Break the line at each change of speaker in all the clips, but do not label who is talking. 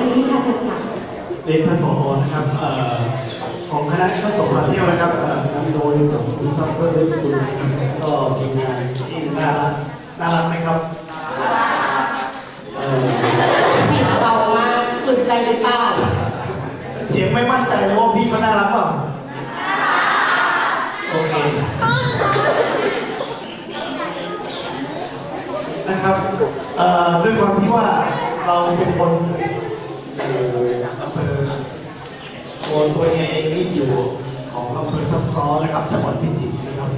านนี้ค่ะเชิญค่ะ
เรียนท่านผอนะครับเอ่อของคณะพระสงฆ์มาเที่ยวนะครับเอ่อนำโดยคุณซัพเปอร์ด้วยคุณก็ทีมงานที่น่ารักน่ารักไหมครับเอ่อ
เสียงเบามากตื่นใจหรือเปล่า
เสียงไม่มั่นใจเลยว่าพี่ก็น่ารักเปล่าโอเคนะครับเอ่อด้วยความที่ว่าเราเป็นคน เอ่ออำเภอตัวตัวเองนี่อยู่ของอำเภอทับคล้อนะครับจังหวัดพิจิตรนะครับ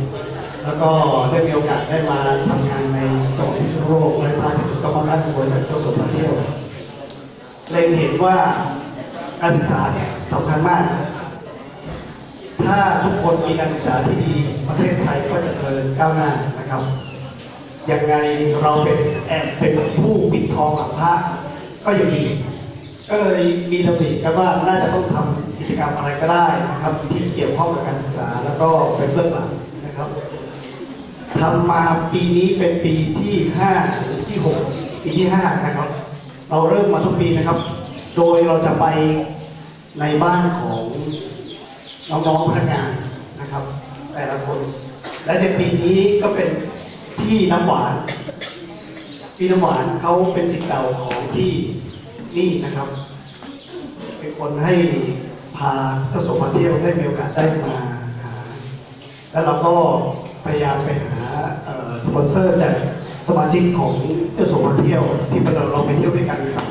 แล้วก็ได้มีโอกาสได้มาทำงานในจังหวัดพิษณุโลกและมากที่สุดก็มาด้านบริษัทเจ้าสมมาเที่ยวเล็งเห็นว่าการศึกษาเนี่ยสำคัญมาก ถ้าทุกคนมีการศึกษาที่ดีประเทศไทยก็จะเจริญก้าวหน้านะครับยังไงเราเป็นแอบเป็นผู้ปิดทองหลังพระก็ยังดี ก็เลยมีระเบียบกันว่าน่าจะต้องทำกิจกรรมอะไรก็ได้นะครับที่เกี่ยวข้องกับการศึกษาแล้วก็เป็นเบื้องหลังนะครับทำมาปีนี้เป็นปีที่5หรือที่ 6 ปีที่5นะครับ เราเริ่มมาทุกปีนะครับ โดยเราจะไปในบ้านของน้องๆพนักงานนะครับ แต่ละคน และในปีนี้ก็เป็นที่น้ำหวาน พี่น้ำหวานเขาเป็นสิทธิ์เก่าของที่ นี่นะครับ เป็นคนให้พาพระสงฆ์มาเที่ยวได้มีโอกาสได้มาแล้วเราก็พยายามไปหาสปอนเซอร์จากสมาชิกของเจ้าสมาเที่ยวที่เราเราไปเที่ยวด้วยกันนะครับ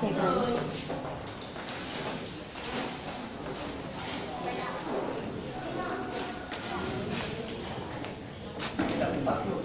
thịt này Thank you.